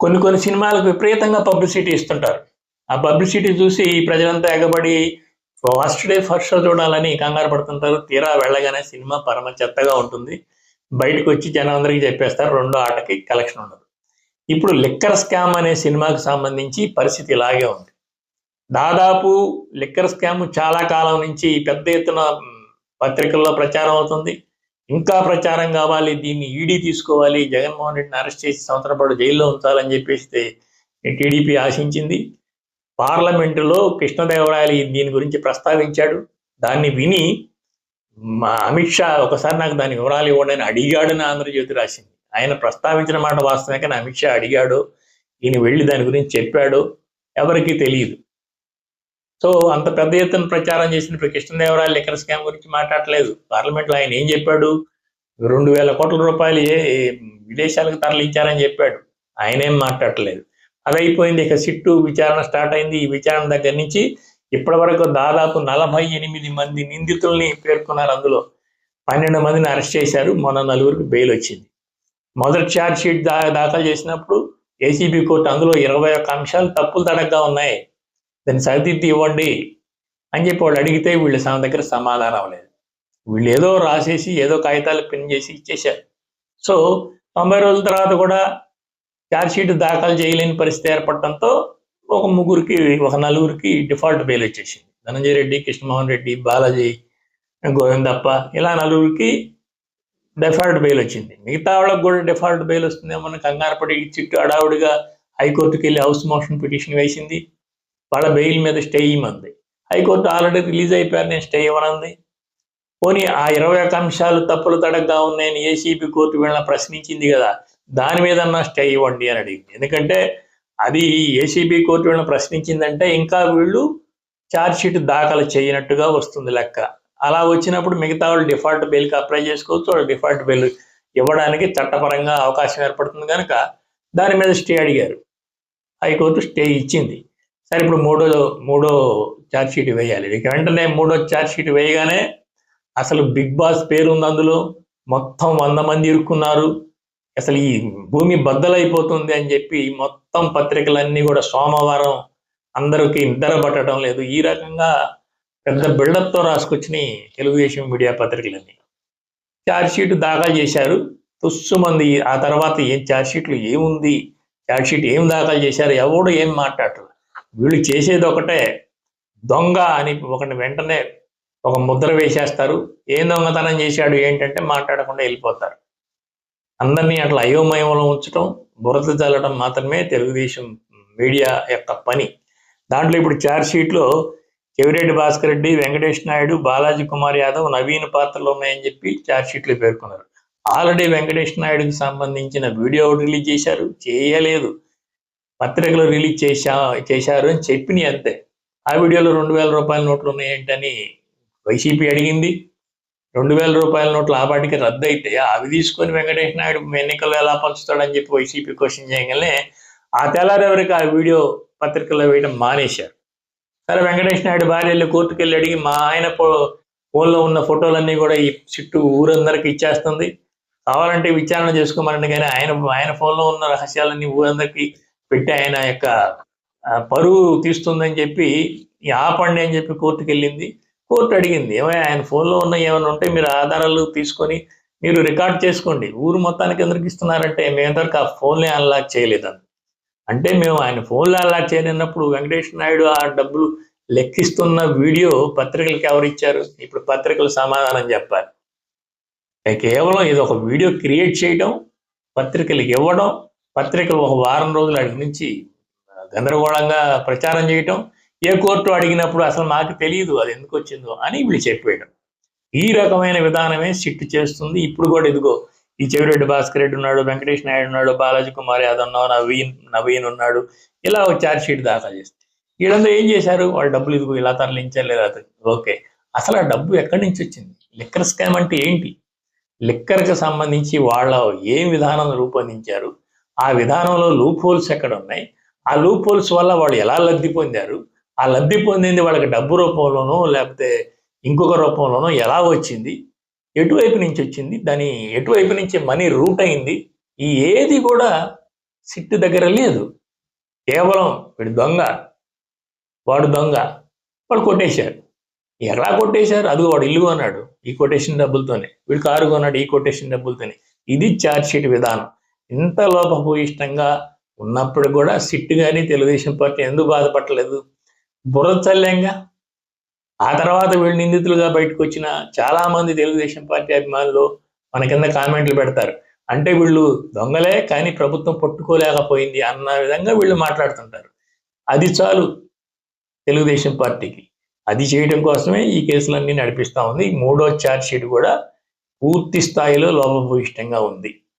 కొన్ని కొన్ని సినిమాలకు విపరీతంగా పబ్లిసిటీ ఇస్తుంటారు. ఆ పబ్లిసిటీ చూసి ప్రజలంతా ఎగబడి ఫస్ట్ డే ఫస్ట్ షో చూడాలని కంగారు పడుతుంటారు. తీరా వెళ్ళగానే సినిమా పరమ చెత్తగా ఉంటుంది. బయటకు వచ్చి జనం అందరికీ చెప్పేస్తారు. రెండో ఆటకి కలెక్షన్ ఉండదు. ఇప్పుడు లిక్కర్ స్కామ్ అనే సినిమాకు సంబంధించి పరిస్థితి ఇలాగే ఉంది. దాదాపు లిక్కర్ స్కామ్ చాలా కాలం నుంచి పెద్ద ఎత్తున పత్రికల్లో ప్రచారం అవుతుంది. ఇంకా ప్రచారం కావాలి దీన్ని ఈడీ తీసుకోవాలి జగన్మోహన్ రెడ్డిని అరెస్ట్ చేసి సంవత్సరం పాటు జైల్లో ఉంచాలని చెప్పేసి టీడీపీ ఆశించింది. పార్లమెంటులో కృష్ణదేవరాయలు దీని గురించి ప్రస్తావించాడు. దాన్ని విని మా అమిత్ షా ఒకసారి నాకు దాని వివరాలు ఇవ్వండి అని అడిగాడని ఆంధ్రజ్యోతి రాసింది. ఆయన ప్రస్తావించిన మాట వాస్తవమే కానీ అమిత్ షా అడిగాడు. ఈయన వెళ్ళి దాని గురించి చెప్పాడు. ఎవరికీ తెలియదు. సో అంత పెద్ద ఎత్తున ప్రచారం చేసిన ఇప్పుడు కృష్ణదేవరాయలు లిక్కర్ స్కామ్ గురించి మాట్లాడలేదు పార్లమెంట్లో ఆయన ఏం చెప్పాడు? రెండు వేల కోట్ల రూపాయలు ఏ విదేశాలకు తరలించారని చెప్పాడు. ఆయనేం మాట్లాడలేదు అది అయిపోయింది ఇక సిట్టు విచారణ స్టార్ట్ అయింది. ఈ విచారణ దగ్గర నుంచి ఇప్పటి వరకు దాదాపు నలభై ఎనిమిది మంది నిందితుల్ని పేర్కొన్నారు అందులో. పన్నెండు మందిని అరెస్ట్ చేశారు. మొన్న నలుగురికి బెయిల్ వచ్చింది. మొదటి ఛార్జ్ షీట్ దా దాఖలు చేసినప్పుడు ఏసీబీ కోర్టు అందులో ఇరవై ఒక్క అంశాలు తప్పులు తడగ్గా ఉన్నాయి. దాన్ని సరిదిద్ది ఇవ్వండి అని చెప్పి వాళ్ళు అడిగితే వీళ్ళు సమ దగ్గర సమాధానం లేదు వీళ్ళు ఏదో రాసేసి ఏదో కాగితాలు పిన్ చేసి ఇచ్చేశారు. సో తొంభై రోజుల తర్వాత కూడా ఛార్జ్షీట్ దాఖలు చేయలేని పరిస్థితి ఏర్పడటంతో ఒక ముగ్గురికి ఒక నలుగురికి డిఫాల్ట్ బెయిల్ వచ్చేసింది. ధనంజయ రెడ్డి కృష్ణమోహన్ రెడ్డి బాలాజీ గోవిందప్ప ఇలా నలుగురికి డిఫాల్ట్ బెయిల్ వచ్చింది. మిగతా వాళ్ళకి కూడా డిఫాల్ట్ బెయిల్ వస్తుందేమో కంగారు పడి చిట్టు అడావుడిగా హైకోర్టుకి వెళ్ళి హౌస్ మోషన్ పిటిషన్ వేసింది. వాళ్ళ బెయిల్ మీద స్టే ఇవ్వమంది హైకోర్టు ఆల్రెడీ రిలీజ్ అయిపోయారు నేను స్టే ఇవ్వనంది. పోనీ ఆ ఇరవై ఒక్క అంశాలు తప్పులు తడగ్గా ఉన్నాయని ఏసీబీ కోర్టు వీళ్ళని ప్రశ్నించింది కదా దాని మీద స్టే ఇవ్వండి అని అడిగింది. ఎందుకంటే అది ఏసీబీ కోర్టు వీళ్ళని ప్రశ్నించిందంటే ఇంకా వీళ్ళు ఛార్జ్ షీట్ దాఖలు చేయనట్టుగా వస్తుంది లెక్క. అలా వచ్చినప్పుడు మిగతా వాళ్ళు డిఫాల్ట్ బెయిల్కి అప్లై చేసుకోవచ్చు వాళ్ళు డిఫాల్ట్ బెయిల్ ఇవ్వడానికి చట్టపరంగా అవకాశం ఏర్పడుతుంది కనుక దాని మీద స్టే అడిగారు. హైకోర్టు స్టే ఇచ్చింది. సరే ఇప్పుడు మూడో మూడో ఛార్జ్ షీట్ వేయాలి. ఇక వెంటనే మూడో ఛార్జ్ షీట్ వేయగానే అసలు బిగ్ బాస్ పేరు ఉంది అందులో. మొత్తం వంద మంది ఇరుక్కున్నారు. అసలు ఈ భూమి బద్దలైపోతుంది అని చెప్పి మొత్తం పత్రికలన్నీ కూడా సోమవారం అందరికి నిద్ర పట్టడం లేదు. ఈ రకంగా పెద్ద బిల్డప్తో రాసుకొచ్చినాయి తెలుగుదేశం మీడియా పత్రికలన్నీ. ఛార్జ్ షీట్ దాఖలు చేశారు. తుస్సు మంది ఆ తర్వాత ఏం ఛార్జ్ షీట్లు ఏముంది? ఛార్జ్ షీట్ ఏం దాఖలు చేశారు? ఎవడు ఏం మాట్లాడరు? వీళ్ళు చేసేది ఒకటే దొంగ అని ఒకటి వెంటనే ఒక ముద్ర వేసేస్తారు. ఏం దొంగతనం చేశాడు ఏంటంటే మాట్లాడకుండా వెళ్ళిపోతారు. అందరినీ అట్లా అయోమయంలో ఉంచడం బురద చల్లడం మాత్రమే తెలుగుదేశం మీడియా యొక్క పని. దాంట్లో ఇప్పుడు ఛార్జ్ షీట్లో చెవిరెడ్డి భాస్కర్ రెడ్డి వెంకటేష్ నాయుడు బాలాజీ కుమార్ యాదవ్ నవీన్ పాత్రలు ఉన్నాయని చెప్పి ఛార్జ్ షీట్లో పేర్కొన్నారు. ఆల్రెడీ వెంకటేష్ నాయుడుకి సంబంధించిన వీడియో రిలీజ్ చేశారు చేయలేదు. పత్రికలు రిలీజ్ చేశా చేశారు అని చెప్పినాయి అంతే. ఆ వీడియోలో రెండు వేల రూపాయల నోట్లు ఉన్నాయేంటని వైసీపీ అడిగింది. రెండు వేల రూపాయల నోట్లు ఆ పాటికి రద్దు అయితే అవి తీసుకొని వెంకటేష్ నాయుడు ఎన్నికల్లో ఎలా పంచుతాడని చెప్పి వైసీపీ క్వశ్చన్ చేయగానే ఆ తెల్లారెవరికి ఆ వీడియో పత్రికల్లో వేయడం మానేశారు. సరే వెంకటేష్ నాయుడు భార్య వెళ్ళి కోర్టుకు వెళ్ళి అడిగి మా ఆయన ఫోన్లో ఉన్న ఫోటోలన్నీ కూడా ఈ చుట్టూ ఊరందరికి ఇచ్చేస్తుంది. కావాలంటే విచారణ చేసుకోమనండి కానీ ఆయన ఆయన ఫోన్లో ఉన్న రహస్యాలన్నీ ఊరందరికీ పెట్టి ఆయన యొక్క పరువు తీస్తుందని చెప్పి ఈ ఆపండి అని చెప్పి కోర్టుకు వెళ్ళింది కోర్టు అడిగింది ఏమైనా ఆయన ఫోన్లో ఉన్న ఏమైనా ఉంటే మీరు ఆధారాలు తీసుకొని మీరు రికార్డ్ చేసుకోండి. ఊరు మొత్తానికి ఎందుకు ఇస్తున్నారంటే మేము ఆ ఫోన్లే అన్లాక్ చేయలేదని అంటే మేము ఆయన ఫోన్లో అన్లాక్ చేయలేనప్పుడు వెంకటేష్ నాయుడు ఆ డబ్బులు లెక్కిస్తున్న వీడియో పత్రికలకు ఎవరు ఇచ్చారు? ఇప్పుడు పత్రికలు సమాధానం చెప్పాలి. కేవలం ఇది ఒక వీడియో క్రియేట్ చేయడం పత్రికలకు ఇవ్వడం పత్రికలు ఒక వారం రోజులు అడిగి నుంచి గందరగోళంగా ప్రచారం చేయటం ఏ కోర్టు అడిగినప్పుడు అసలు మాకు తెలియదు అది ఎందుకు వచ్చిందో అని వీళ్ళు చెప్పేయడం ఈ రకమైన విధానమే సిట్ చేస్తుంది. ఇప్పుడు కూడా ఇదిగో ఈ చెవిరెడ్డి భాస్కర్ రెడ్డి ఉన్నాడు వెంకటేష్ నాయుడు ఉన్నాడు బాలాజీ కుమార్ యాదవ్ నవీన్ నవీన్ ఉన్నాడు ఇలా ఒక ఛార్జ్ షీట్ దాఖలు చేస్తారు వీళ్ళందరూ ఏం చేశారు? వాళ్ళ డబ్బులు ఇదిగో ఇలా తరలించారు లేదా ఓకే. అసలు ఆ డబ్బు ఎక్కడి నుంచి వచ్చింది? లిక్కర్ స్కామ్ అంటే ఏంటి? లిక్కర్కి సంబంధించి వాళ్ళ ఏం విధానం రూపొందించారు? ఆ విధానంలో లూప్ హోల్స్ ఎక్కడ ఉన్నాయి ఆ లూప్ హోల్స్ వల్ల వాళ్ళు ఎలా లబ్ధి పొందారు? ఆ లబ్ధి పొందింది వాళ్ళకి డబ్బు రూపంలోనో లేకపోతే ఇంకొక రూపంలోనో ఎలా వచ్చింది? ఎటువైపు నుంచి వచ్చింది? దాని ఎటువైపు నుంచి మనీ రూట్ అయింది? ఈ ఏది కూడా సిట్టు దగ్గర లేదు. కేవలం వీడు దొంగ వాడు దొంగ వాడు కొట్టేశారు ఎలా కొట్టేశారు? అది వాడు ఇల్లు కొన్నాడు ఈ కొటేషన్ డబ్బులతోనే. వీడు కారు కొన్నాడు ఈ కొటేషన్ డబ్బులతోనే. ఇది ఛార్జ్ షీట్ విధానం. ఇంత లోపభూయిష్టంగా ఉన్నప్పుడు కూడా సిట్టు కానీ తెలుగుదేశం పార్టీ ఎందుకు బాధపడలేదు? బుర్ర ఆ తర్వాత వీళ్ళు నిందితులుగా బయటకు వచ్చిన చాలా మంది తెలుగుదేశం పార్టీ అభిమానులు మన కింద కామెంట్లు పెడతారు. అంటే వీళ్ళు దొంగలే కానీ ప్రభుత్వం పట్టుకోలేకపోయింది అన్న విధంగా వీళ్ళు మాట్లాడుతుంటారు. అది చాలు తెలుగుదేశం పార్టీకి. అది చేయడం కోసమే ఈ కేసులన్నీ నడిపిస్తా ఉంది. ఈ మూడో ఛార్జ్ షీట్ కూడా పూర్తి స్థాయిలో లోపభూయిష్టంగా ఉంది.